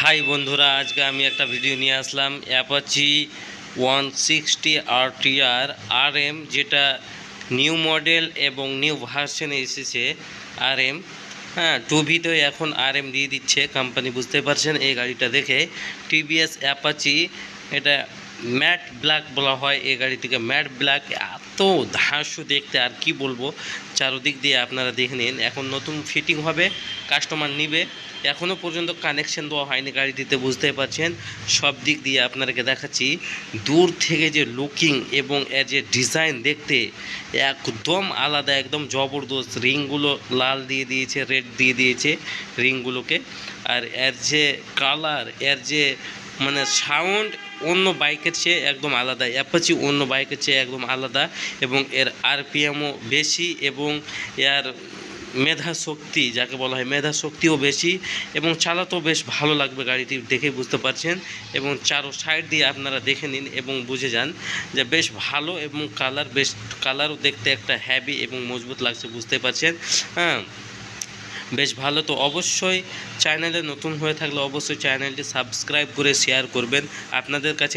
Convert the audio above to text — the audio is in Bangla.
হাই বন্ধুরা, আজকে আমি একটা ভিডিও নিয়ে আসলাম। Apache one sixty RTR R M যেটা নিউ মডেল এবং নিউ ভার্সনে এসেছে আর এম হ্যাঁ টু ভিতে এখন আর এম দিয়ে দিচ্ছে কোম্পানি বুঝতে পারছেন এই গাড়িটা দেখে। টিভিএস অ্যাপাচি, এটা ম্যাট ব্ল্যাক বলা হয় এই গাড়িটিকে ম্যাট ব্ল্যাক এত ধাঁসু দেখতে, আর কি বলব? চারদিক দিয়ে আপনারা দেখে নিন। এখন নতুন ফিটিং হবে কাস্টমার নিবে। এখনও পর্যন্ত কানেকশন দেওয়া হয়নি গাড়িটিতে বুঝতে পারছেন? সব দিক দিয়ে আপনাদেরকে দেখাচ্ছি। দূর থেকে যে লুকিং এবং এর যে ডিজাইন দেখতে, একদম আলাদা, একদম জবরদস্ত। রিংগুলো লাল দিয়ে দিয়েছে রেড দিয়ে দিয়েছে রিংগুলোকে। আর এর যে কালারের যে মানে সাউন্ড অন্য বাইকের চেয়ে একদম আলাদা অ্যাপাচি অন্য বাইকের চেয়ে একদম আলাদা এবং এর আরপিএমও বেশি এবং এর মেধা শক্তি, যাকে বলা হয় মেধা শক্তিও বেশি এবং চালাতেও বেশ ভালো লাগবে গাড়িটি দেখেই বুঝতে পারছেন এবং চারো সাইড দিয়ে আপনারা দেখে নিন এবং বুঝে যান যে বেশ ভালো এবং কালার বেশ কালারও দেখতে একটা হ্যাভি এবং মজবুত লাগছে, বুঝতে পারছেন? হ্যাঁ। বেশ ভালো। তো অবশ্যই চ্যানেলে নতুন হয়ে থাকলে অবশ্যই চ্যানেলটি সাবস্ক্রাইব করে শেয়ার করবেন। আপনাদের কাছে